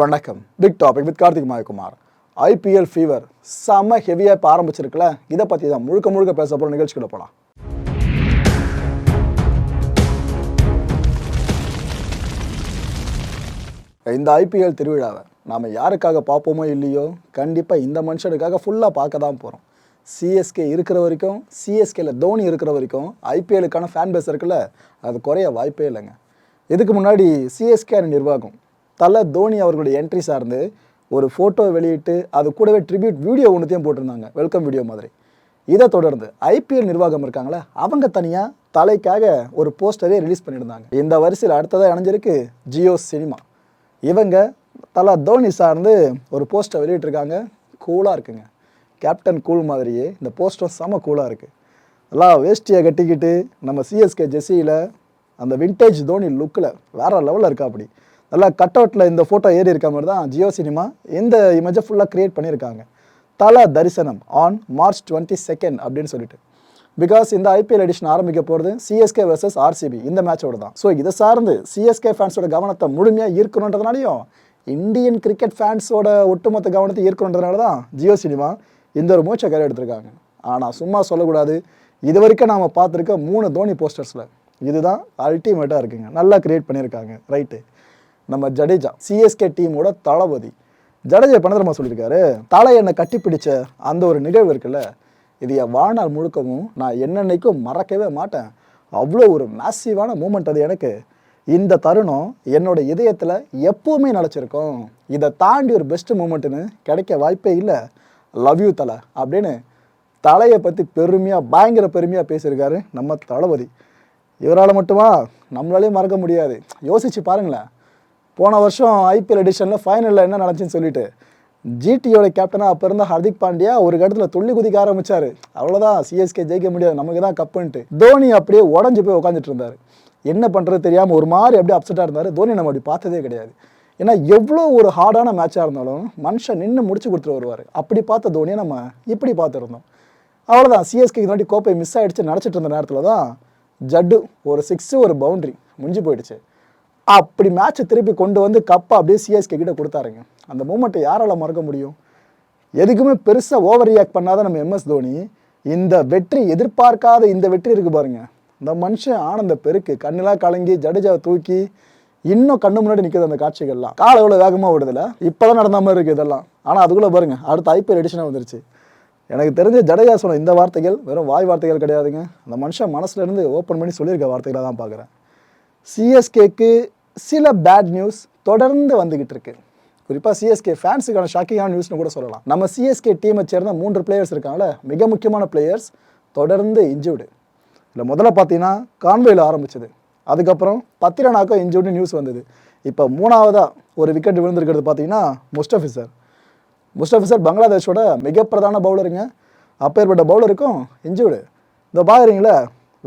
வணக்கம். Big topic with Karthik Mayakumar. IPL fever செம்ம ஹெவியாக இப்போ ஆரம்பிச்சிருக்குல்ல? இதை பற்றி தான் முழுக்க முழுக்க பேச போகிற நிகழ்ச்சிகளை போகலாம் இந்த ஐபிஎல் திருவிழாவை நாம் யாருக்காக பார்ப்போமோ இல்லையோ கண்டிப்பாக இந்த மனுஷனுக்காக ஃபுல்லாக பார்க்க தான் போகிறோம் சிஎஸ்கே இருக்கிற வரைக்கும் சிஎஸ்கேல தோனி இருக்கிற வரைக்கும் ஐபிஎலுக்கான ஃபேன் பேஸ் இருக்குல்ல அது குறைய வாய்ப்பே இல்லைங்க. இதுக்கு முன்னாடி சிஎஸ்கே நிர்வாகம் தலை தோனி அவர்களுடைய என்ட்ரி சார்ந்து ஒரு ஃபோட்டோ வெளியிட்டு அது கூடவே ட்ரிபியூட் வீடியோ ஒன்றுத்தையும் போட்டிருந்தாங்க. வெல்கம் வீடியோ மாதிரி. இதை தொடர்ந்து ஐபிஎல் நிர்வாகம் இருக்காங்களே? அவங்க தனியாக தலைக்காக ஒரு போஸ்டரே ரிலீஸ் பண்ணியிருந்தாங்க. இந்த வரிசையில் அடுத்ததாக இணைஞ்சிருக்கு ஜியோ சினிமா இவங்க தலா தோனி சார்ந்து ஒரு போஸ்டர் வெளியிட்டிருக்காங்க. கூலாக இருக்குங்க. கேப்டன் கூல் மாதிரியே இந்த போஸ்டர் செம கூலாக இருக்குது எல்லாம் வேஷ்டியை கட்டிக்கிட்டு நம்ம சிஎஸ்கே ஜெஸியில் அந்த விண்டேஜ் தோனி லுக்கில் வேறு லெவலில் இருக்கா அப்படி. நல்லா கட் அவுட்டில் இந்த ஃபோட்டோ ஏறி இருக்க மாதிரி தான் ஜியோ சினிமா இந்த இமேஜை ஃபுல்லாக க்ரியேட் பண்ணியிருக்காங்க. தல தரிசனம் ஆன் மார்ச் டுவெண்ட்டி செகண்ட் அப்படின்னு சொல்லிட்டு. பிகாஸ் இந்த ஐபிஎல் எடிஷன் ஆரம்பிக்க போகிறது சிஎஸ்கே வர்சஸ் ஆர்சிபி இந்த மேட்சோட தான். ஸோ இதை சார்ந்து சிஎஸ்கே ஃபேன்ஸோட கவனத்தை முழுமையாக ஈர்க்கணுன்றதுனாலையும் இந்தியன் கிரிக்கெட் ஃபேன்ஸோட ஒட்டுமொத்த கவனத்தை ஈர்க்கணுன்றதுனால தான் ஜியோ சினிமா இந்த ஒரு மூச்சை கையில் எடுத்திருக்காங்க. ஆனால் சும்மா சொல்லக்கூடாது. இது வரைக்கும் நாம் பார்த்துருக்க மூணு தோனி போஸ்டர்ஸில் இதுதான் அல்டிமேட்டாக இருக்குங்க. நல்லா கிரியேட் பண்ணியிருக்காங்க. ரைட்டு நம்ம ஜடேஜா சிஎஸ்கே டீமோட தளபதி. ஜடேஜா பண்ண தெரியுமா சொல்லியிருக்காரு? தலை என்னை கட்டிப்பிடிச்ச அந்த ஒரு நிகழ்வு இருக்குல்ல இது என் வாழ்நாள் முழுக்கவும் நான் என்னென்னைக்கும் மறக்கவே மாட்டேன். அவ்வளோ ஒரு மேசிவான மூமெண்ட் அது எனக்கு. இந்த தருணம் என்னோட இதயத்தில் எப்போவுமே நினச்சிருக்கோம் இதை தாண்டி ஒரு பெஸ்ட் மூமெண்ட்டுன்னு கிடைக்க வாய்ப்பே இல்லை. லவ் யூ தலை அப்படின்னு தலையை பற்றி பெருமையாக பயங்கர பெருமையாக பேசியிருக்காரு நம்ம தளபதி. இவரால் மட்டுமா? நம்மளாலேயும் மறக்க முடியாது. யோசிச்சு பாருங்களேன். போன வருஷம் ஐபிஎல் எடிஷனில் ஃபைனலில் என்ன நடந்துச்சுன்னு சொல்லிட்டு ஜிடியோட கேப்டனாக அப்போ இருந்த ஹர்திக் பாண்டியா ஒரு இடத்துல துள்ளி குதிக்க ஆரம்பித்தார் அவ்வளோதான் சிஎஸ்கே ஜெயிக்க முடியாது நமக்கு தான் கப்புன்ட்டு தோனி அப்படியே உடஞ்சி போய் உட்காந்துட்டு இருந்தார். என்ன பண்ணுறது தெரியாமல் ஒரு மாதிரி அப்படியே அப்செட்டாக இருந்தார். தோனி நம்ம அப்படி பார்த்ததே கிடையாது. ஏன்னா எவ்வளோ ஒரு ஹார்டான மேட்சாக இருந்தாலும் மனுஷன் நின்று முடிச்சு கொடுத்துட்டு வருவார். அப்படி பார்த்த தோனியை நம்ம இப்படி பார்த்துருந்தோம். அவ்வளோதான் சிஎஸ்கே முன்னாடி கோப்பை மிஸ் ஆகிடுச்சு நினச்சிட்டு இருந்த நேரத்தில் தான் ஜட்டு ஒரு சிக்ஸு ஒரு பவுண்ட்ரி முடிஞ்சு போயிடுச்சு. அப்படி மேட்ச்சை திருப்பி கொண்டு வந்து கப்பை அப்படியே சிஎஸ்கே கிட்ட கொடுத்தாருங்க. அந்த மூமெண்ட்டை யாரால மறக்க முடியும்? எதுக்குமே பெருசாக ஓவர் ரியாக்ட் பண்ணாத நம்ம எம்எஸ் தோனி இந்த வெற்றி எதிர்பார்க்காத இந்த வெற்றி இருக்கு பாருங்க. இந்த மனுஷன் ஆனந்த பெருக்கு கண்ணெல்லாம் கலங்கி ஜடேஜாவை தூக்கி இன்னும் கண்ணு முன்னாடி நிற்குது அந்த காட்சிகள்லாம். காலை எவ்வளோ வேகமாக ஓடுதில்ல இப்போ தான் நடந்த மாதிரி இருக்குது இதெல்லாம். ஆனால் அதுக்குள்ளே பாருங்க அடுத்த ஐபிஎல் எடிஷனாக வந்துருச்சு. எனக்கு தெரிஞ்ச ஜடேஜா சொன்ன இந்த வார்த்தைகள் வெறும் வாய் வார்த்தைகள் கிடையாதுங்க. அந்த மனுஷன் மனசுலேருந்து ஓப்பன் பண்ணி சொல்லியிருக்க வார்த்தைகளை தான் பார்க்குறேன் சிஎஸ்கேக்கு சில பேட் நியூஸ் தொடர்ந்து வந்துகிட்டு இருக்கு குறிப்பாக சிஎஸ்கே ஃபேன்ஸுக்கான ஷாக்கிங்கான நியூஸ்னு கூட சொல்லலாம். நம்ம சிஎஸ்கே டீமை சேர்ந்த மூன்று பிளேயர்ஸ் இருக்காங்கள மிக முக்கியமான பிளேயர்ஸ் தொடர்ந்து இன்ஜூர்டு இல்லை முதல்ல பார்த்தீங்கன்னா கான்வேயில் ஆரம்பிச்சது. அதுக்கப்புறம் பத்திரனாக்கோ இன்ஜூர்டு நியூஸ் வந்தது. இப்போ மூணாவதாக ஒரு விக்கெட் விழுந்திருக்கிறது பார்த்தீங்கன்னா முஸ்டபிசர் முஸ்டபிசர் பங்களாதேஷோட மிக பிரதான பவுலருங்க அப்பேற்பட்ட பவுலருக்கும் இன்ஜூர்டு இந்த பாக்குறீங்களே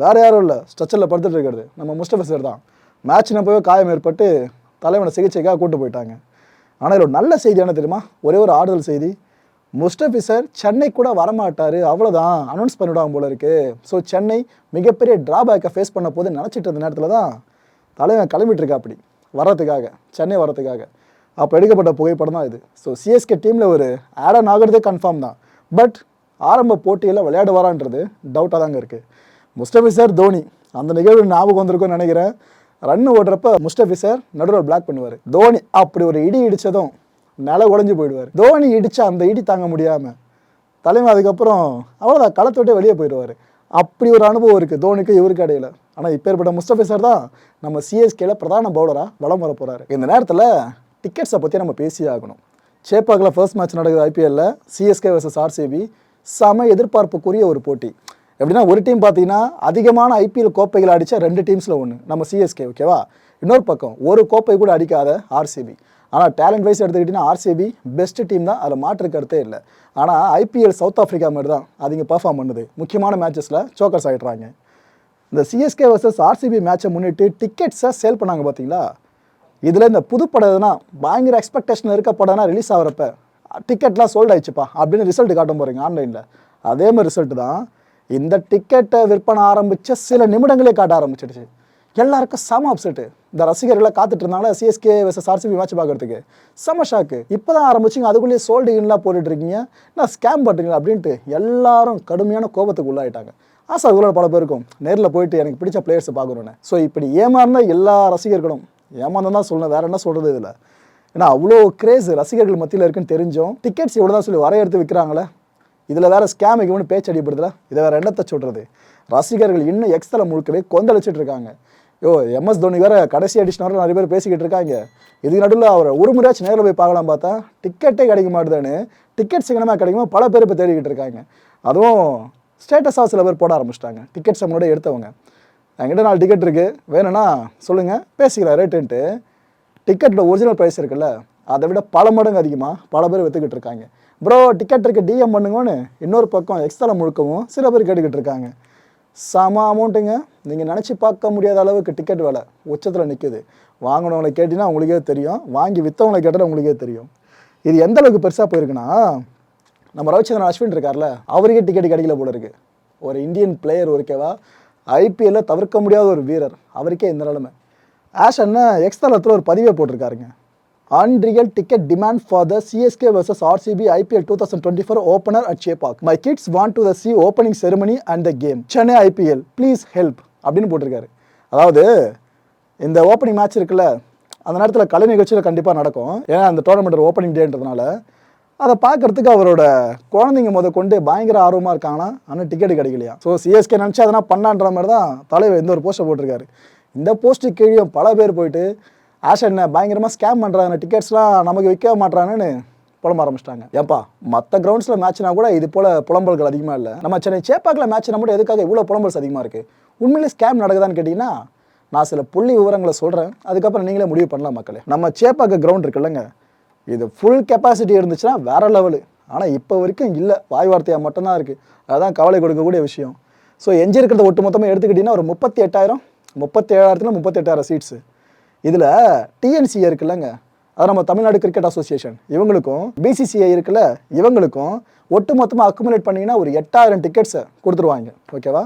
வேறு யாரும் இல்லை. ஸ்ட்ரெச்சரில் படுத்துட்டு இருக்கிறது. நம்ம முஸ்டபிசர் தான். மேட்ச்னு போய் காயம் ஏற்பட்டு தலைவனை சிகிச்சைக்காக கூட்டு போயிட்டாங்க. ஆனால் இதில் ஒரு நல்ல செய்தி என்ன தெரியுமா? ஒரே ஒரு ஆறுதல் செய்தி. முஸ்டபிசர் சென்னை கூட வரமாட்டார். அவ்வளோதான் அனௌன்ஸ் பண்ணிவிடுவாங்க போல இருக்குது ஸோ சென்னை மிகப்பெரிய ட்ராபேக்கை ஃபேஸ் பண்ண போது நினச்சிட்டு இருந்த நேரத்தில் தான் தலைவன் கிளம்பிட்டு இருக்கா அப்படி. வர்றதுக்காக. சென்னை வர்றதுக்காக. அப்போ எடுக்கப்பட்ட புகைப்படம் தான் இது. ஸோ சிஎஸ்கே டீமில் ஒரு ஆட் ஆன் ஆகிறதே கன்ஃபார்ம் தான். பட் ஆரம்ப போட்டியில் விளையாடுவாரான்றது டவுட்டாக தாங்க இருக்குது முஸ்டபிசர் தோனி. அந்த நிகழ்வு ஞாபகம் வந்திருக்கும்னு நினைக்கிறேன். ரன் ஓடுறப்ப முஸ்டபிசர் நடுவில் பிளாக் பண்ணுவார். தோனி அப்படி ஒரு இடி இடித்ததும் நில உடஞ்சி போயிடுவார். தோனி இடித்த அந்த இடி தாங்க முடியாமல் தலைமை அதுக்கப்புறம் அவ்வளோதான் களத்தோட்டே வெளியே போயிடுவார். அப்படி ஒரு அனுபவம் இருக்குது தோனிக்கு இவருக்கு இடையில. ஆனால் இப்பேற்பட்ட முஸ்டபிசர் தான் நம்ம சிஎஸ்கேல பிரதான பவுலராக வலம் வர போகிறாரு இந்த நேரத்தில் டிக்கெட்ஸை பற்றி நம்ம பேசியே ஆகணும். சேப்பாக்கில் ஃபர்ஸ்ட் மேட்ச் நடக்குது ஐபிஎல்ல சிஎஸ்கே வர்சஸ் ஆர்சிபி செம எதிர்பார்ப்புக்குரிய ஒரு போட்டி. எப்படின்னா ஒரு டீம் பார்த்தீங்கன்னா அதிகமான ஐபிஎல் கோப்பைகள் அடித்த ரெண்டு டீம்ஸில் ஒன்று நம்ம சிஎஸ்கே ஓகேவா இன்னொரு பக்கம் ஒரு கோப்பை கூட அடிக்காத ஆர்சிபி ஆனால் டேலண்ட் வைஸ் எடுத்துக்கிட்டிங்கன்னா ஆர்சிபி பெஸ்ட் டீம் தான். அதில் மாற்று கருத்தே இல்லை. ஆனால் ஐபிஎல் சவுத் ஆஃப்ரிக்கா மாதிரி தான் அதிக பர்ஃபார்ம் பண்ணுது. முக்கியமான மேட்சஸில் சோக்கர்ஸ் ஆகிடுறாங்க இந்த சிஎஸ்கே வர்சஸ் ஆர்சிபி மேட்சை முன்னிட்டு டிக்கெட்ஸை சேல் பண்ணாங்க பார்த்தீங்களா? இதில் இந்த புது படம் எதுனா பயங்கர எக்ஸ்பெக்டேஷன் இருக்க படம்னா ரிலீஸ் ஆகிறப்ப டிக்கெட்லாம் சோல்ட் ஆயிடுச்சுப்பா அப்படின்னு ரிசல்ட் காட்டும் போகிறீங்க ஆன்லைனில் அதே மாதிரி ரிசல்ட் தான். இந்த டிக்கெட்டை விற்பனை ஆரம்பித்த சில நிமிடங்களே காட்ட ஆரம்பிச்சிடுச்சு. எல்லாருக்கும் செம அப்செட்டு இந்த ரசிகர்களை காத்துட்டு இருந்தாங்க சிஎஸ்கே வெர்சஸ் ஆர்சிபி மேட்ச் பார்க்குறதுக்கு. செம ஷாக்கு இப்போ தான் ஆரம்பிச்சிங்க அதுக்குள்ளேயே சோல்டு இன்லாம் போட்டுட்டு இருக்கீங்க நான் ஸ்கேம் பண்ணுறீங்களா அப்படின்ட்டு எல்லாரும் கடுமையான கோபத்துக்கு உள்ளாயிட்டாங்க. ஆசை அதுக்குள்ள பல பேருக்கும் நேரில் போயிட்டு எனக்கு பிடிச்ச பிளேயர்ஸை பார்க்கணுன்னு ஸோ இப்படி ஏமாந்த எல்லா ரசிகர்களும் ஏமாந்தம் தான் சொல்லணும் வேற என்ன சொல்கிறது இதில் ஏன்னா அவ்வளோ கிரேஸ் ரசிகர்கள் மத்தியில் இருக்குன்னு தெரிஞ்சும் டிக்கெட்ஸ் இவ்வளோ தான் சொல்லி வரையறுத்து விற்கிறாங்களே இதில் வேறு ஸ்கேம் வைக்கணும்னு பேச்சு அடிப்படுதுல இதை வேறு என்னத்தை சொல்கிறது ரசிகர்கள் இன்னும் எக்ஸ்தல முழுக்கவே கொந்தளிச்சிட்டு இருக்காங்க. யோ எம்எஸ் தோனி வேற கடைசி அடிஷன் நிறைய பேர் பேசிக்கிட்டு இருக்காங்க. இதுக்கு நடுவில் அவர் ஒரு முறையாச்சும் நேரில் போய் பார்க்கலாம் பார்த்தா டிக்கெட்டே கிடைக்க மாட்டுதுன்னு டிக்கெட் சீக்கிரமாக கிடைக்குமா பல பேர் இப்போ தேடிக்கிட்டு இருக்காங்க. அதுவும் ஸ்டேட்டஸாக சில பேர் போட ஆரம்பிச்சிட்டாங்க. டிக்கெட்ஸை முன்னாடி எடுத்தவங்க. என்கிட்ட நாலு டிக்கெட் இருக்குது வேணும்னா சொல்லுங்கள் பேசிக்கலாம் ரேட்டுன்ட்டு டிக்கெட்டில் ஒரிஜினல் ப்ரைஸ் இருக்குல்ல அதை விட பல மடங்கு அதிகமாக பல பேர் விற்றுக்கிட்டு இருக்காங்க. ப்ரோ டிக்கெட் இருக்குது டிஎம் பண்ணுங்கன்னு இன்னொரு பக்கம் எக்ஸ்ட்ரா முழுக்கவும் சில பேர் கேட்டுக்கிட்டு இருக்காங்க. சம அமௌண்ட்டுங்க நீங்கள் நினச்சி பார்க்க முடியாத அளவுக்கு டிக்கெட் விலை உச்சத்தில் நிற்குது வாங்கினவங்களை கேட்டிங்கன்னா உங்களுக்கே தெரியும். வாங்கி விற்றவங்களை கேட்டால் உங்களுக்கே தெரியும். இது எந்த அளவுக்கு பெருசாக போயிருக்குன்னா நம்ம ரவிச்சந்திரன் அஸ்வின் இருக்கார்ல அவருக்கே டிக்கெட் கிடைக்கல போல இருக்கு. ஒரு இந்தியன் பிளேயர் ஓகேவா ஐபிஎல்ல தவிர்க்க முடியாத ஒரு வீரர். அவருக்கே இந்த நிலைமை. ஆஷ் அண்ணன் எக்ஸ்தலத்தில் ஒரு பதிவே போட்டிருக்காருங்க. Unreal ticket demand for the CSK versus RCB IPL 2024 opener at Chepak. My kids want to the see opening ceremony and the game. Chennai IPL, please help அப்படின்னு போட்டிருக்காரு. அதாவது இந்த ஓப்பனிங் மேட்ச் இருக்குல்ல அந்த நேரத்தில் கலை நிகழ்ச்சியில் கண்டிப்பாக நடக்கும். ஏன்னா அந்த டோர்னமெண்ட் ஓப்பனிங் டேன்றதுனால அதை பார்க்கறதுக்கு அவரோட குழந்தைங்க முத கொண்டு பயங்கர ஆர்வமாக இருக்காங்கன்னா ஆனால் டிக்கெட் கிடைக்கலையா? ஸோ சிஎஸ்கே நினச்சி அதெல்லாம் பண்ணான்ற மாதிரி தான் தலைவர் எந்த ஒரு போஸ்ட்டை போட்டிருக்காரு. இந்த போஸ்ட்டு கீழே பல பேர் போயிட்டு ஆஷா என்ன பயங்கரமாக ஸ்கேம் பண்ணுறாங்க டிக்கெட்ஸ்லாம் நமக்கு விற்க மாட்றாங்கன்னு புலம்ப ஆரம்பிச்சிட்டாங்க. ஏப்பா மற்ற கிரவுண்ட்ஸில் மேட்ச்னா கூட இது போல் புலம்பல்கள் அதிகமாக இல்லை. நம்ம சென்னை சேப்பாக்கில் மேட்ச்னா மட்டும் எதுக்காக இவ்வளோ புலம்பல்ஸ் அதிகமாக இருக்குது உண்மையிலே ஸ்கேம் நடக்குதான்னு கேட்டிங்கன்னா நான் சில புள்ளி விவரங்களை சொல்கிறேன் அதுக்கப்புறம் நீங்களே முடிவு பண்ணலாம் மக்களே. நம்ம சேப்பாக்க கிரவுண்ட் இருக்குல்லங்க. இது ஃபுல் கெப்பாசிட்டி இருந்துச்சுன்னா வேறு லெவலு ஆனால் இப்போ வரைக்கும் இல்லை. வாய் வார்த்தையாக மட்டும்தான் இருக்குது அதுதான் கவலை கொடுக்கக்கூடிய விஷயம். ஸோ எஞ்சி இருக்கிறத ஒட்டு மொத்தமாக எடுத்துக்கிட்டிங்கன்னா ஒரு முப்பத்தி எட்டாயிரம் முப்பத்தி ஏழாயிரத்துல முப்பத்தி எட்டாயிரம் சீட்ஸு இதில் டிஎன்சிஏ இருக்குல்லங்க. அது நம்ம தமிழ்நாடு கிரிக்கெட் அசோசியேஷன் இவங்களுக்கும் பிசிசிஐ இருக்குல்ல இவங்களுக்கும் ஒட்டு மொத்தமாக அக்குமுலேட் பண்ணிங்கன்னா ஒரு எட்டாயிரம் டிக்கெட்ஸை கொடுத்துருவாங்க. ஓகேவா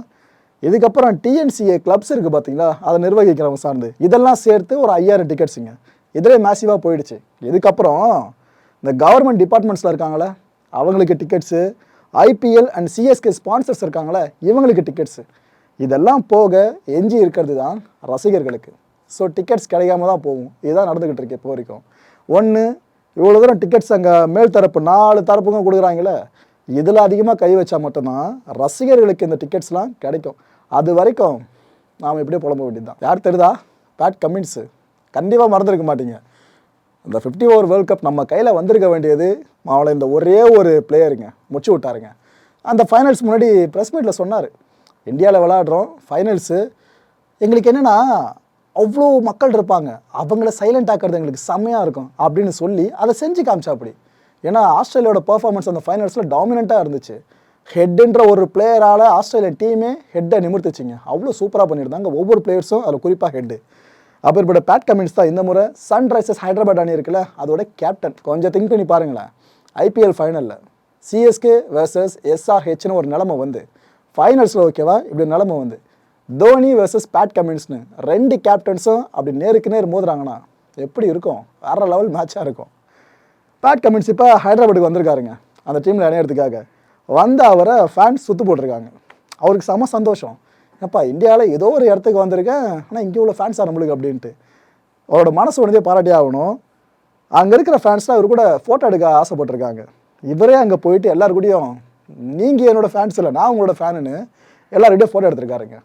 இதுக்கப்புறம் டிஎன்சிஏ கிளப்ஸ் இருக்குது பார்த்தீங்களா அதை நிர்வகிக்கிறவங்க சார்ந்து. இதெல்லாம் சேர்த்து ஒரு ஐயாயிரம் டிக்கெட்ஸுங்க இதிலே மேசிவாக போயிடுச்சு. இதுக்கப்புறம் இந்த கவர்மெண்ட் டிபார்ட்மெண்ட்ஸில் இருக்காங்களே அவங்களுக்கு tickets IPL and CSK sponsors இருக்காங்களே இவங்களுக்கு டிக்கெட்ஸு இதெல்லாம் போக எஞ்சி இருக்கிறது தான் ரசிகர்களுக்கு. ஸோ டிக்கெட்ஸ் கிடைக்காம தான் போகும். இதுதான் நடந்துக்கிட்டு இருக்கு இப்போ வரைக்கும். ஒன்று இவ்வளோ தூரம் டிக்கெட்ஸ் அங்கே மேல் தரப்பு நாலு தரப்புக்கும் கொடுக்குறாங்களே இதில் அதிகமாக கை வச்சா மட்டும்தான் ரசிகர்களுக்கு இந்த டிக்கெட்ஸ்லாம் கிடைக்கும். அது வரைக்கும் நாம் இப்படியே புலம்ப வேண்டியது தான் யார் தெரியுதா? பேட் கமின்ஸு கண்டிப்பாக மறந்துருக்க மாட்டீங்க. இந்த ஃபிஃப்டி ஓவர் வேர்ல்ட் கப் நம்ம கையில் வந்திருக்க வேண்டியது அவளை இந்த ஒரே ஒரு பிளேயருங்க முடிச்சு விட்டாருங்க. அந்த ஃபைனல்ஸ் முன்னாடி ப்ரெஸ் மீட்டில் சொன்னார். இந்தியாவில் விளாடுறோம் ஃபைனல்ஸு எங்களுக்கு என்னென்னா அவ்வளோ மக்கள் இருப்பாங்க. அவங்கள சைலண்ட் ஆக்கிறது எங்களுக்கு செம்மையாக இருக்கும். அப்படின்னு சொல்லி அதை செஞ்சு காமிச்சா அப்படி. ஏன்னா ஆஸ்திரேலியாவோட பர்ஃபார்மன்ஸ் அந்த ஃபைனல்ஸில் டாமினண்ட்டாக இருந்துச்சு. ஹெட்டுன்ற ஒரு பிளேயரால் ஆஸ்திரேலியன் டீமே ஹெட்டை நிமிர்த்துச்சிங்க. அவ்வளோ சூப்பராக பண்ணியிருந்தாங்க. ஒவ்வொரு பிளேயர்ஸும் அதில் குறிப்பாக ஹெட்டு அப்புறப்பட்ட பேட் கமின்ஸ் தான் இந்த முறை சன்ரைசர்ஸ் ஹைதராபாத் அணி இருக்குல்ல அதோட கேப்டன் கொஞ்சம் திங்க் பண்ணி பாருங்களேன். ஐபிஎல் ஃபைனலில் சிஎஸ்கே வர்சஸ் எஸ்ஆர்ஹெச்னு ஒரு நிலமை வந்து. ஃபைனல்ஸில் ஓகேவா இப்படி நிலமை வந்து. தோனி வர்சஸ் பேட் கமின்ஸ்னு ரெண்டு கேப்டன்ஸும் அப்படி நேருக்கு நேர் மோதுறாங்கன்னா எப்படி இருக்கும்? வேற லெவல் மேட்சாக இருக்கும். பேட் கமின்ஸ் இப்போ ஹைதராபாத்துக்கு வந்திருக்காருங்க. அந்த டீமில் இணையறதுக்காக. வந்த அவரை ஃபேன்ஸ் சுற்று போட்டிருக்காங்க. அவருக்கு செம சந்தோஷம். ஏப்பா இந்தியாவில் ஏதோ ஒரு இடத்துக்கு வந்திருக்கேன் ஆனால் இங்கே உள்ள ஃபேன்ஸாக நம்மளுக்கு அப்படின்ட்டு. அவரோட மனசு உடனே பாராட்டி ஆகணும். அங்கே இருக்கிற ஃபேன்ஸ்லாம் இவர் கூட ஃபோட்டோ எடுக்க ஆசைப்பட்டிருக்காங்க. இவரே அங்கே போயிட்டு எல்லார் கூடயும் நீங்கள் என்னோடய ஃபேன்ஸ் இல்லை நான் உங்களோட ஃபேனுன்னு எல்லாருக்கிட்டையும் ஃபோட்டோ எடுத்திருக்காருங்க.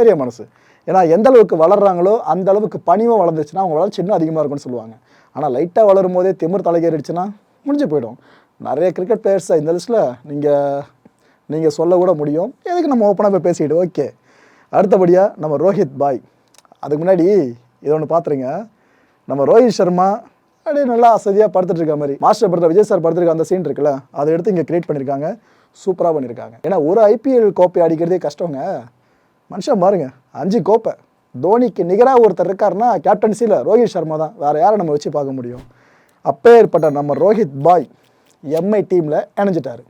பெரிய மனசு. ஏன்னா எந்த அளவுக்கு வளர்றாங்களோ அந்த அளவுக்கு பணிவும் வளர்ந்துச்சுன்னா அவங்க வளர்ச்சி இன்னும் அதிகமாக இருக்கும்னு சொல்லுவாங்க. ஆனால் லைட்டாக வளரும் போதே திமிர் தலைகேறிடுச்சுன்னா முடிஞ்சு போயிடும். நிறைய கிரிக்கெட் பிளேயர்ஸை இந்த லிஸ்ட்டில் நீங்கள் நீங்கள் சொல்லக்கூட முடியும். எதுக்கு நம்ம ஓப்பனாக போய் பேசிக்கிட்டு ஓகே அடுத்தபடியாக நம்ம ரோஹித் பாய். அதுக்கு முன்னாடி இதை ஒன்று பார்த்துருங்க நம்ம ரோஹித் சர்மா அப்படியே நல்லா அசதியாக படுத்துட்டு இருக்க மாதிரி. மாஸ்டர் படத்தில் விஜய் சார் படுத்துருக்க அந்த சீன் இருக்குல்ல அதை எடுத்து இங்கே கிரியேட் பண்ணியிருக்காங்க சூப்பராக பண்ணியிருக்காங்க ஏன்னா ஒரு ஐபிஎல் கோப்பை அடிக்கிறதே கஷ்டங்க. மனுஷன் பாருங்க அஞ்சு கோப்பை. தோனிக்கு நிகராக ஒருத்தர் இருக்காருன்னா கேப்டன்சியில் ரோஹித் சர்மா தான். வேறு யாரை நம்ம வச்சு பார்க்க முடியும்? அப்போ ஏற்பட்ட நம்ம ரோஹித் பாய் எம்ஐ டீமில் இணைஞ்சிட்டார்.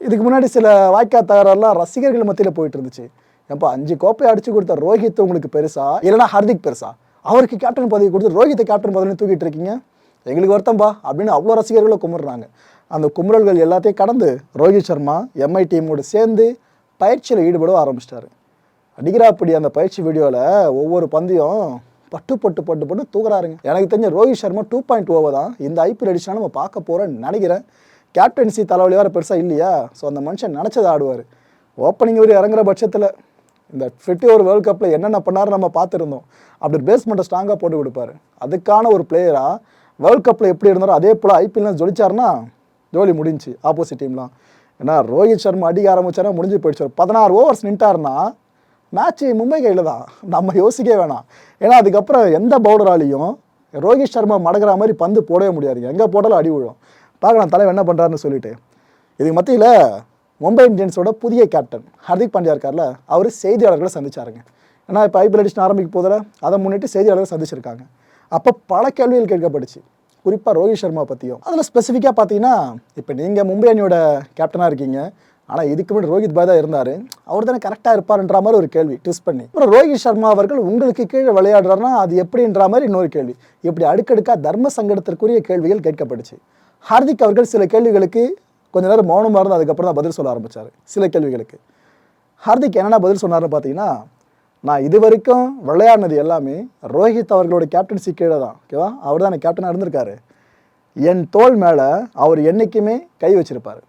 இதுக்கு முன்னாடி சில வாய்க்கா தகராறுலாம் ரசிகர்கள் மத்தியில் போயிட்டு இருந்துச்சு. எப்போ அஞ்சு கோப்பையை அடிச்சு கொடுத்த ரோஹித் உங்களுக்கு பெருசா? இல்லைன்னா ஹர்திக் பெருசா? அவருக்கு கேப்டன் பதவி கொடுத்து ரோஹித்தை கேப்டன் பதவி தூக்கிட்டு இருக்கீங்க? எங்களுக்கு வருத்தம்பா அப்படின்னு அவ்வளோ ரசிகர்களும் கும்பிட்றாங்க அந்த குமுறல்கள் எல்லாத்தையும் கடந்து ரோஹித் சர்மா எம்ஐ டீமோடு சேர்ந்து பயிற்சியில் ஈடுபட ஆரம்பிச்சிட்டாரு. அடிக்கிறாப்படி அந்த பயிற்சி வீடியோவில் ஒவ்வொரு பந்தயம் பட்டு பட்டு பட்டு பட்டு தூக்குறாருங்க. எனக்கு தெரிஞ்ச Rohit Sharma two point over தான் இந்த ஐபிஎல் அடிஷனாக நம்ம பார்க்க போகிறோன்னு நினைக்கிறேன். கேப்டன்சி தலைவலி வேறு பெருசாக இல்லையா? ஸோ அந்த மனுஷன் நினச்சதை ஆடுவார். ஓப்பனிங் ஒரு இறங்குற பட்சத்தில் இந்த ஃபிஃப்டி ஓவர் வேர்ல்ட் கப்பில் என்னென்ன பண்ணார் நம்ம பார்த்துருந்தோம். அப்படி பேஸ்மெண்ட்டை ஸ்ட்ராங்காக போட்டு கொடுப்பாரு. அதுக்கான ஒரு பிளேயராக வேர்ல்ட் கப்பில் எப்படி இருந்தாரோ அதே போல் ஐபிஎல்லாம் ஜொலிச்சாருன்னா ஜோலி முடிஞ்சு ஆப்போசிட் டீம்லாம் ஏன்னா ரோஹித் சர்மா அடிக்க ஆரம்பிச்சாரா முடிஞ்சு போயிடுச்சு. ஒரு பதினாறு ஓவர்ஸ் நின்ட்டாருன்னா மேட்ச்சு மும்பை கையில் தான். நம்ம யோசிக்க வேணாம். ஏன்னா அதுக்கப்புறம் எந்த பவுலராலையும் ரோஹித் சர்மா மடக்கிற மாதிரி பந்து போடவே முடியாது. எங்கே போட்டாலும் அடி விழும். பார்க்கலாம் தலைவர் என்ன பண்ணுறாருன்னு சொல்லிட்டு. இதுக்கு மத்தியில் மும்பை இந்தியன்ஸோட புதிய கேப்டன் ஹர்திக் பாண்டியா இருக்கார்ல அவர் செய்தியாளர்களை சந்திச்சாருங்க. ஏன்னா இப்போ ஐபிஎல் அடிஷன் ஆரம்பிக்க போதில் அதை முன்னிட்டு செய்தியாளர்கள் சந்திச்சிருக்காங்க. அப்போ பல கேள்விகள் கேட்கப்பட்டுச்சு. குறிப்பாக ரோஹித் சர்மா பற்றியும் அதில் ஸ்பெசிஃபிக்காக பார்த்தீங்கன்னா இப்போ நீங்கள் மும்பை அணியோட கேப்டனாக இருக்கீங்க. ஆனால் இதுக்கு முன்னாடி ரோஹித் பாய் தான் இருந்தார். அவர் தானே கரெக்டாக இருப்பார்ன்ற மாதிரி ஒரு கேள்வி ட்விஸ்ட் பண்ணி. அப்புறம் ரோஹித் சர்மா அவர்கள் உங்களுக்கு கீழே விளையாடுறாருன்னா அது எப்படின்ற மாதிரி இன்னொரு கேள்வி. இப்படி அடுக்கடுக்காக தர்ம சங்கடத்திற்குரிய கேள்விகள் கேட்கப்பட்டுச்சு ஹார்திக் அவர்கள் சில கேள்விகளுக்கு கொஞ்ச நேரம் மௌனமாக இருந்து அதுக்கப்புறம் தான் பதில் சொல்ல ஆரம்பித்தார் சில கேள்விகளுக்கு. ஹார்திக் என்னென்ன பதில் சொன்னார்னு பார்த்தீங்கன்னா நான் இது வரைக்கும் விளையாடினது எல்லாமே ரோஹித் அவர்களோட கேப்டன்சி கீழே தான். ஓகேவா? அவர் தான் கேப்டனாக இருந்திருக்காரு. என் தோல் மேலே அவர் என்றைக்குமே கை வச்சிருப்பார்.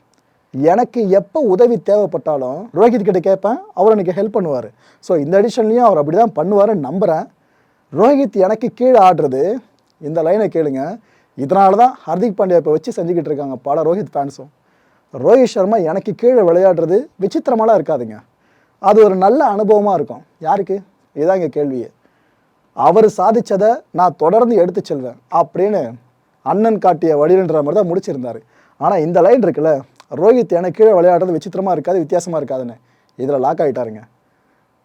எனக்கு எப்போ உதவி தேவைப்பட்டாலும் ரோஹித் கிட்ட கேட்பேன் அவர் எனக்கு ஹெல்ப் பண்ணுவார். ஸோ இந்த அடிஷன்லேயும் அவர் அப்படி தான் பண்ணுவாருன்னு நம்புகிறேன் ரோஹித் எனக்கு கீழே ஆடுறது இந்த லைனை கேளுங்க. இதனால தான் ஹர்திக் பாண்டியா இப்போ வச்சு செஞ்சுக்கிட்டு இருக்காங்க பல ரோஹித் ஃபேன்ஸும் ரோஹித் சர்மா எனக்கு கீழே விளையாடுறது விசித்திரமாலாம் இருக்காதுங்க. அது ஒரு நல்ல அனுபவமாக இருக்கும். யாருக்கு? இதுதான் இங்கே கேள்வியே. அவர் சாதித்ததை நான் தொடர்ந்து எடுத்து செல்வேன் அப்படின்னு அண்ணன் காட்டிய வழின்ற மாதிரி தான் முடிச்சிருந்தார். ஆனால் இந்த லைன் இருக்குல்ல ரோஹித் எனக்கு கீழே விளையாடுறது விசித்திரமாக இருக்காது வித்தியாசமாக இருக்காதுன்னு. இதில் லாக் ஆகிட்டாருங்க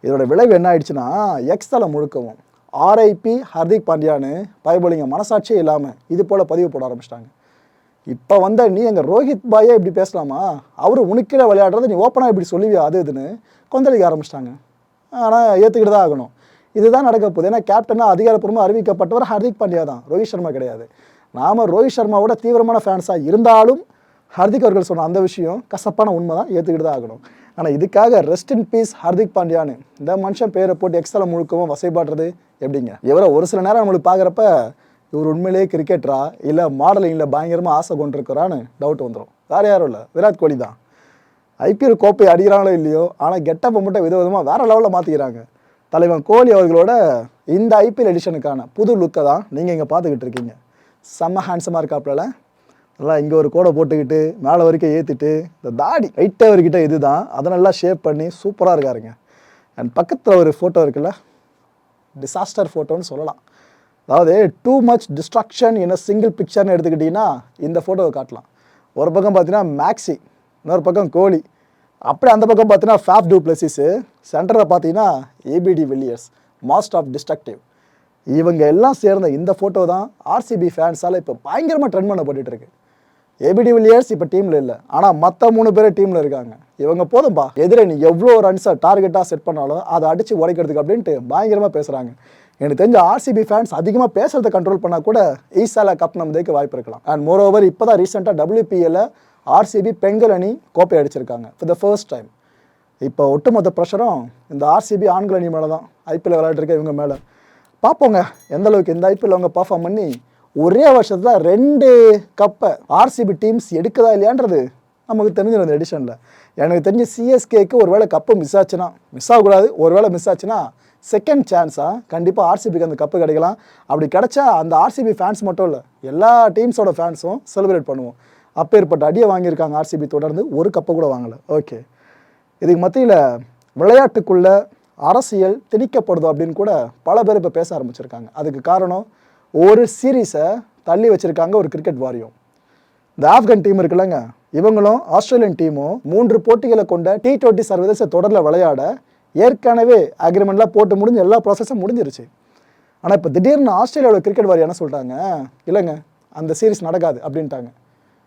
இதோட விளைவு என்ன ஆயிடுச்சுன்னா எக்ஸ் தலை முழுக்கவும் ஆர்ஐபி ஹர்திக் பாண்டியான்னு பயபலிங்க மனசாட்சியே இல்லாமல் இது போல் பதிவு போட ஆரம்பிச்சிட்டாங்க. இப்போ வந்த நீ எங்கள் ரோஹித் பாயே இப்படி பேசலாமா? அவர் உனக்கீழே விளையாடுறது நீ ஓப்பனாக இப்படி சொல்லுவியா? அது இதுன்னு கொந்தளிக்க ஆரம்பிச்சிட்டாங்க. ஆனால் ஏற்றுக்கிட்டு தான் ஆகணும். இதுதான் நடக்க போகுது. ஏன்னா கேப்டனாக அதிகாரப்பூர்வமாக அறிவிக்கப்பட்டவர் ஹர்திக் பாண்டியா தான். ரோஹித் சர்மா கிடையாது. நாம் ரோஹித் சர்மாவோட தீவிரமான ஃபேன்ஸாக இருந்தாலும் ஹர்திக் அவர்கள் சொன்ன அந்த விஷயம் கசப்பான உண்மை தான் ஏற்றுக்கிட்டு தான் ஆகணும். ஆனால் இதுக்காக ரெஸ்ட் இன் பீஸ் ஹர்திக் பாண்டியான்னு இந்த மனுஷன் பேரை போட்டு எக்ஸ்ட்ரா முழுக்கவும் வசைப்பாடுறது எப்படிங்க? இவரை ஒரு சில நேரம் நம்மளுக்கு பார்க்குறப்ப இவர் உண்மையிலேயே கிரிக்கெட்டரா இல்லை மாடலிங்கில் பயங்கரமாக ஆசை கொண்டிருக்கிறான்னு டவுட் வந்துடும் வேறு யாரும் இல்லை. விராட் கோலி தான். ஐபிஎல் கோப்பை அடிக்கிறாங்களோ இல்லையோ ஆனால் கெட்டப்பை மட்டும் விதவிதமாக வேறு லெவலில் மாற்றிக்கிறாங்க தலைவன் கோலி அவர்களோட இந்த ஐபிஎல் எடிஷனுக்கான புது லுக்கை தான் நீங்கள் இங்கே பார்த்துக்கிட்டு இருக்கீங்க. செம்ம ஹேண்ட்ஸமாக இருக்காப்புல நல்லா இங்கே ஒரு கோடை போட்டுக்கிட்டு மேலே வரைக்கும் ஏற்றிட்டு இந்த தாடி ரைட்டே அவர்கிட்ட இது தான் அதை நல்லா ஷேப் பண்ணி சூப்பராக இருக்காருங்க. அண்ட் பக்கத்தில் ஒரு ஃபோட்டோ இருக்குல்ல? டிசாஸ்டர் ஃபோட்டோன்னு சொல்லலாம். அதாவது too much destruction in a single பிக்சர்னு எடுத்துக்கிட்டிங்கன்னா இந்த ஃபோட்டோவை காட்டலாம். ஒரு பக்கம் பார்த்தீங்கன்னா மேக்ஸி இன்னொரு பக்கம் கோலி. அப்படியே அந்த பக்கம் பார்த்தீங்கன்னா ஃபேப் டூ பிளஸிஸு சென்டரில் பார்த்தீங்கன்னா AB de Villiers most of destructive இவங்க எல்லாம் சேர்ந்த இந்த ஃபோட்டோ தான் ஆர்சிபி ஃபேன்ஸால் இப்போ பயங்கரமாக ட்ரெண்ட் பண்ணப்பட்டுட்டு இருக்கு. ஏபிடி வில்லியர்ஸ் இப்போ டீமில் இல்லை. ஆனால் மற்ற மூணு பேர் டீமில் இருக்காங்க. இவங்க போதும்பா. எதிரே நீ எவ்வளோ ரன்ஸை டார்கெட்டாக செட் பண்ணாலும் அதை அடித்து உடைக்கிறதுக்கு அப்படின்ட்டு பயங்கரமாக பேசுகிறாங்க எனக்கு தெரிஞ்ச ஆர்சிபி ஃபேன்ஸ் அதிகமாக பேசுகிறத கண்ட்ரோல் பண்ணால் கூட ஈசாலா கப் நம்மதுக்கு வாய்ப்பு இருக்கலாம். அண்ட் மோர் ஓவர் இப்போ தான் ரீசெண்டாக டபிள்யூபிஎல்ல ஆர்சிபி பெண்கள் அணி கோப்பை அடிச்சிருக்காங்க ஃபார் த ஃபர்ஸ்ட் டைம் இப்போ ஒட்டுமொத்த ப்ரெஷரும் இந்த ஆர்சிபி ஆண்கள் அணி மேலே தான் ஐபிஎல் விளையாட்டுருக்க இவங்க மேலே. பார்ப்போங்க எந்த அளவுக்கு இந்த ஐபிஎல் அவங்க பர்ஃபார்ம் பண்ணி ஒரே வருஷத்தில் ரெண்டு கப்பை ஆர்சிபி டீம்ஸ் எடுக்குதா இல்லையான்றது நமக்கு தெரிஞ்சிடும் அந்த எடிஷனில் எனக்கு தெரிஞ்சு சிஎஸ்கேக்கு ஒரு வேளை கப்பு மிஸ் ஆச்சுன்னா மிஸ் ஆகக்கூடாது. ஒரு வேளை மிஸ் ஆச்சுன்னா செகண்ட் சான்ஸாக கண்டிப்பாக ஆர்சிபிக்கு அந்த கப்பு கிடைக்கலாம். அப்படி கிடைச்சா அந்த ஆர்சிபி ஃபேன்ஸ் மட்டும் இல்லை எல்லா டீம்ஸோட ஃபேன்ஸும் செலிப்ரேட் பண்ணுவோம். அப்பேற்பட்ட அடியை வாங்கியிருக்காங்க ஆர்சிபி தொடர்ந்து ஒரு கப்பை கூட வாங்கலை. ஓகே இதுக்கு மத்தியில் விளையாட்டுக்குள்ளே அரசியல் திணிக்கப்படுதோ அப்படின்னு கூட பல பேர் இப்போ பேச ஆரம்பிச்சிருக்காங்க. அதுக்கு காரணம் ஒரு சீரீஸை தள்ளி வச்சிருக்காங்க ஒரு கிரிக்கெட் வாரியம். இந்த ஆப்கன் டீம் இருக்குல்லங்க. இவங்களும் ஆஸ்திரேலியன் டீமும் மூன்று போட்டிகளை கொண்ட டி டுவெண்ட்டி சர்வதேச தொடரில் விளையாட ஏற்கனவே அக்ரிமெண்ட்லாம் போட்டு முடிஞ்சு எல்லா ப்ராசஸும் முடிஞ்சிருச்சு. ஆனால் இப்போ திடீர்னு ஆஸ்திரேலியாவோட கிரிக்கெட் வாரியம் என்ன சொல்லிட்டாங்க இல்லைங்க அந்த சீரிஸ் நடக்காது அப்படின்ட்டாங்க.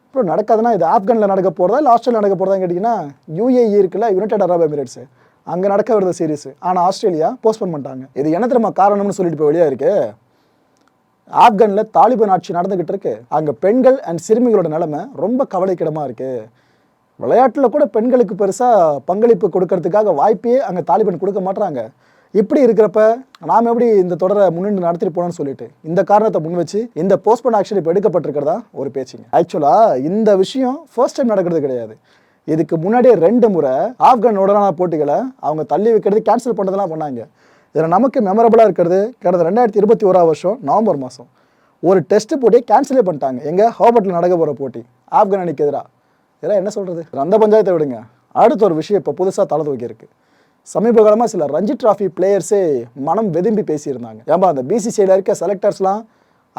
அப்புறம் நடக்காதுன்னா இது ஆப்கானில் நடக்க போகிறதா இல்லை ஆஸ்திரேலியா நடக்க போகிறதான்னு கேட்டிங்கன்னா யூஏஇ இருக்குல்ல யுனைடெட் அரப் எமிரேட்ஸு அங்கே நடக்க வருது சீரீஸ் ஆனால் ஆஸ்திரேலியா போஸ்ட்போன் பண்ணிட்டாங்க. இது என்ன திரும்ப காரணம்னு சொல்லிட்டு இப்போ வெளியாக இருக்குது ஆப்கானில் தாலிபான் ஆட்சி நடந்துக்கிட்டு இருக்கு அங்கே பெண்கள் அண்ட் சிறுமிகளோட நிலைமை ரொம்ப கவலைக்கிடமாக இருக்கு. விளையாட்டில் கூட பெண்களுக்கு பெருசாக பங்களிப்பு கொடுக்கறதுக்காக வாய்ப்பே அங்கே தாலிபான் கொடுக்க மாட்டுறாங்க இப்படி இருக்கிறப்ப நாம் எப்படி இந்த தொடரை முன்னின்று நடத்திட்டு போனோம்னு சொல்லிட்டு இந்த காரணத்தை முன் வச்சு இந்த போஸ்ட்போன் ஆக்ஷன் இப்போ எடுக்கப்பட்டிருக்கிறதா ஒரு பேச்சுங்க. ஆக்சுவலாக இந்த விஷயம் ஃபர்ஸ்ட் டைம் நடக்கிறது கிடையாது. இதுக்கு முன்னாடியே ரெண்டு முறை ஆப்கான் உடனான போட்டிகளை அவங்க தள்ளி வைக்கிறது கேன்சல் பண்ணுறதெல்லாம் பண்ணாங்க. இதில் நமக்கு மெமரபுளாக இருக்கிறது கடந்த ரெண்டாயிரத்தி இருபத்தி ஓராவது வருஷம் நவம்பர் மாதம். ஒரு டெஸ்ட் போட்டியை கேன்சலே பண்ணிட்டாங்க. எங்கே? ஹோபட்டில் நடக்க போகிற போட்டி. ஆப்கான் அணிக்கு எதிராக இதெல்லாம் என்ன சொல்கிறது அந்த பஞ்சாயத்தை விடுங்க. அடுத்த ஒரு விஷயம் இப்போ புதுசாக தலை தூக்கியிருக்கு. சமீப காலமாக சில ரஞ்சி டிராஃபி பிளேயர்ஸே மனம் வெதும்பி பேசியிருந்தாங்க. ஏன்பா அந்த பிசிசியில் இருக்க செலக்டர்ஸ்லாம்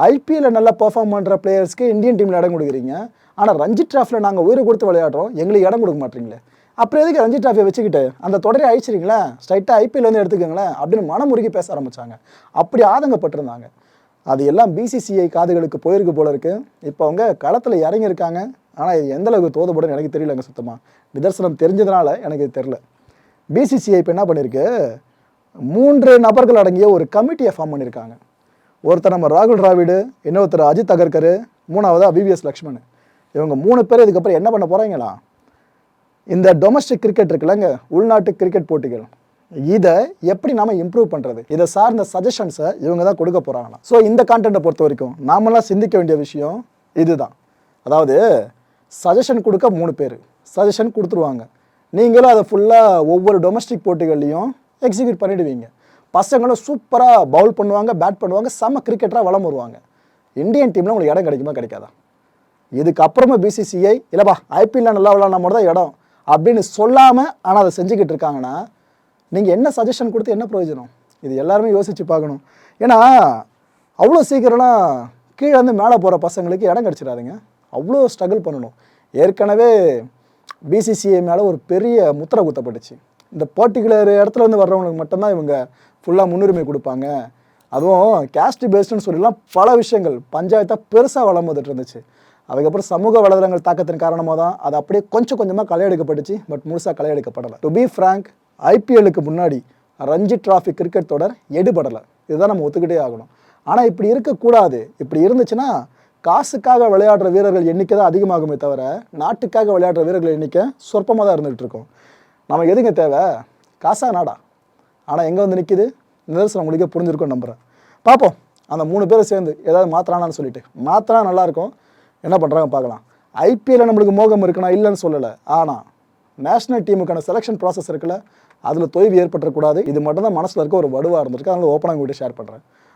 ஐபிஎல்ல நல்லா பெர்ஃபார்ம் பண்ணுற பிளேயர்ஸ்க்கு இந்தியன் டீமில் இடம் கொடுக்குறீங்க. ஆனால் ரஞ்சி டிராஃபியில் நாங்கள் உயிரை கொடுத்து விளையாடுறோம். எங்களுக்கு இடம் கொடுக்க மாட்டீங்களே. அப்புறம் எதுக்கு ரஞ்சி டிராஃபியை வச்சுக்கிட்டு? அந்த தொடரை அழிச்சிருங்களேன் ஸ்ட்ரைட்டாக ஐபிஎல் எடுத்துக்கோங்களேன் அப்படின்னு மனமுருகி பேச ஆரம்பிச்சாங்க. அப்படி ஆதங்கப்பட்டிருந்தாங்க. அது எல்லாம் பிசிசிஐ காதுகளுக்கு போயிருக்கு போல இருக்குது இப்போ அவங்க களத்தில் இறங்கியிருக்காங்க. ஆனால் இது எந்த அளவுக்கு தோதுபடும் எனக்கு தெரியலங்க சுத்தமாக நிதர்சனம் தெரிஞ்சதுனால எனக்கு தெரில பிசிசிஐ இப்போ என்ன பண்ணியிருக்கு மூன்று நபர்கள் அடங்கிய ஒரு கமிட்டியை ஃபார்ம் பண்ணியிருக்காங்க. ஒருத்தர் நம்ம ராகுல் டிராவிடு இன்னொருத்தர் அஜித் அகர்கர் மூணாவது பிவிஎஸ் லக்ஷ்மண். இவங்க மூணு பேர் இதுக்கப்புறம் என்ன பண்ண போகிறாங்களா இந்த டொமஸ்டிக் கிரிக்கெட் இருக்குல்லங்க உள்நாட்டு கிரிக்கெட் போட்டிகள். இதை எப்படி நாம இம்ப்ரூவ் பண்ணுறது இதை சார்ந்த சஜஷன்ஸை இவங்க தான் கொடுக்க போகிறாங்களாம் ஸோ இந்த கான்டென்ட்டை பொறுத்த வரைக்கும் நாமெல்லாம் சிந்திக்க வேண்டிய விஷயம் இதுதான். அதாவது சஜஷன் கொடுக்க மூணு பேர். சஜஷன் கொடுத்துருவாங்க. நீங்களும் அதை ஃபுல்லாக ஒவ்வொரு டொமஸ்டிக் போட்டிகள்லையும் எக்ஸிக்யூட் பண்ணிடுவீங்க. பசங்களும் சூப்பராக பவுல் பண்ணுவாங்க பேட் பண்ணுவாங்க செம்ம கிரிக்கெட்டராக வளம் வருவாங்க. இந்தியன் டீமில் உங்களுக்கு இடம் கிடைக்குமா? கிடைக்காதா? இதுக்கப்புறமா பிசிசிஐ இல்லைப்பா ஐபிஎல்ல நல்லா விளாட்னா மட்டும் தான் இடம். அப்படின்னு சொல்லாமல் ஆனால் அதை செஞ்சுக்கிட்டு இருக்காங்கன்னா நீங்கள் என்ன சஜஷன் கொடுத்து என்ன பிரயோஜனம்? இது எல்லாருமே யோசித்து பார்க்கணும். ஏன்னா அவ்வளோ சீக்கிரம்லாம் கீழே வந்து மேலே போகிற பசங்களுக்கு இடம் கிடச்சிடாதுங்க. அவ்வளோ ஸ்ட்ரகிள் பண்ணணும். ஏற்கனவே பிசிசிஐ மேலே ஒரு பெரிய முத்திரை குத்தப்பட்டுச்சு. இந்த பர்டிகுலர் இடத்துல இருந்து வர்றவங்களுக்கு மட்டும்தான் இவங்க ஃபுல்லாக முன்னுரிமை கொடுப்பாங்க. அதுவும் கேஸ்ட் பேஸ்டுன்னு சொல்லிலாம் பல விஷயங்கள். பஞ்சாயத்தாக பெருசாக வளம் வந்துட்டு இருந்துச்சு. அதுக்கப்புறம் சமூக வலைதளங்கள் தாக்கத்தின் காரணமாக தான் அது அப்படியே கொஞ்சம் கொஞ்சமாக களை எடுக்கப்பட்டுச்சு பட் முழுசாக களை எடுக்கப்படலை டு பி ஃப்ராங்க் ஐபிஎல்லுக்கு முன்னாடி ரஞ்சி டிராஃபி கிரிக்கெட் தொடர் எடுபடலை. இதுதான் நம்ம ஒத்துக்கிட்டே ஆகணும். ஆனால் இப்படி இருக்கக்கூடாது. இப்படி இருந்துச்சுன்னா காசுக்காக விளையாடுற வீரர்கள் எண்ணிக்கை தான் அதிகமாகுமே தவிர நாட்டுக்காக விளையாடுற வீரர்கள் எண்ணிக்கை சொற்பமாக தான் இருந்துகிட்டு இருக்கோம். நமக்கு எதுங்க தேவை? காசா நாடா? ஆனால் எங்கே வந்து நிற்கிது நிதர்சனம் உங்களுக்கே புரிஞ்சிருக்கும் நம்புகிறேன் பார்ப்போம் அந்த மூணு பேரும் சேர்ந்து ஏதாவது மாத்திரானான்னு சொல்லிட்டு. மாத்திரா நல்லாயிருக்கும் என்ன பண்ணுறாங்க பார்க்கலாம். ஐபிஎல்ல நம்மளுக்கு மோகம் இருக்குன்னா இல்லைன்னு சொல்லலை. ஆனால் நேஷனல் டீமுக்கான செலெக்ஷன் ப்ராசஸ் இருக்குல்ல அதில் தொய்வு ஏற்பட்டுறக்கூடாது இது மட்டும் தான் மனசில் இருக்க ஒரு வடுவாக இருந்திருக்கு. அதனால் ஓப்பனாக உங்கள்கிட்ட ஷேர் பண்ணுறேன்